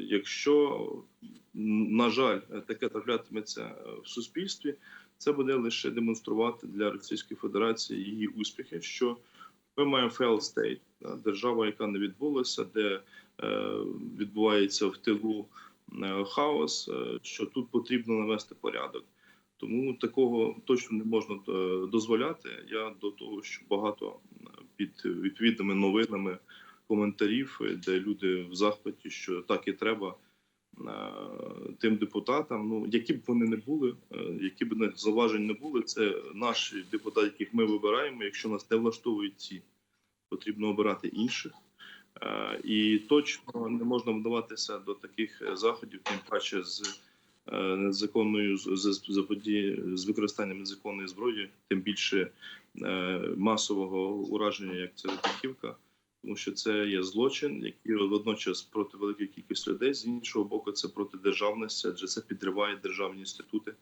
Якщо, на жаль, таке траплятиметься в суспільстві, це буде лише демонструвати для Російської Федерації її успіхи. Що ми маємо failed state, держава, яка не відбулася, де е, відбувається в тилу е, хаос, е, що тут потрібно навести порядок. Тому такого точно не можна е, дозволяти. Я до того, що багато е, під відповідними новинами коментарів, е, де люди в захваті, що так і треба е, тим депутатам, ну які б вони не були, е, які б них зауважень не були, це наші депутати, яких ми вибираємо. Якщо нас не влаштовують ці, потрібно обирати інших. І точно не можна вдаватися до таких заходів, тим паче з незаконною з, з, використанням незаконної зброї, тим більше масового ураження, як це вибухівка, тому що це є злочин, який водночас проти великої кількості людей. З іншого боку, це проти державності, адже це підриває державні інститути,